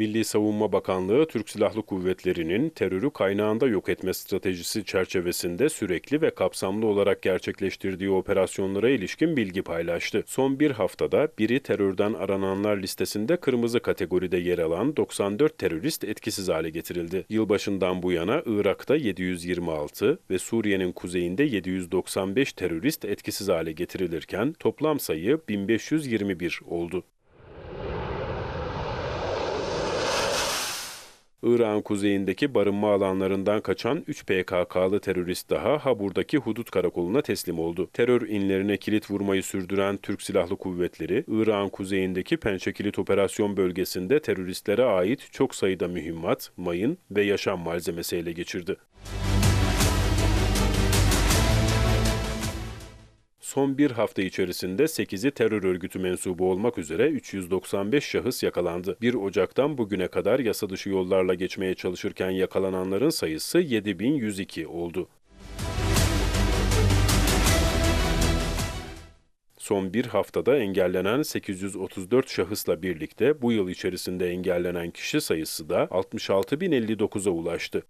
Milli Savunma Bakanlığı, Türk Silahlı Kuvvetleri'nin terörü kaynağında yok etme stratejisi çerçevesinde sürekli ve kapsamlı olarak gerçekleştirdiği operasyonlara ilişkin bilgi paylaştı. Son bir haftada biri terörden arananlar listesinde kırmızı kategoride yer alan 94 terörist etkisiz hale getirildi. Yılbaşından bu yana Irak'ta 726 ve Suriye'nin kuzeyinde 795 terörist etkisiz hale getirilirken toplam sayı 1521 oldu. Irak'ın kuzeyindeki barınma alanlarından kaçan 3 PKK'lı terörist daha Habur'daki hudut karakoluna teslim oldu. Terör inlerine kilit vurmayı sürdüren Türk Silahlı Kuvvetleri, Irak'ın kuzeyindeki Pençe Kilit Operasyon Bölgesi'nde teröristlere ait çok sayıda mühimmat, mayın ve yaşam malzemesi ele geçirdi. Son bir hafta içerisinde 8'i terör örgütü mensubu olmak üzere 395 şahıs yakalandı. 1 Ocak'tan bugüne kadar yasa dışı yollarla geçmeye çalışırken yakalananların sayısı 7102 oldu. Son bir haftada engellenen 834 şahısla birlikte bu yıl içerisinde engellenen kişi sayısı da 66.059'a ulaştı.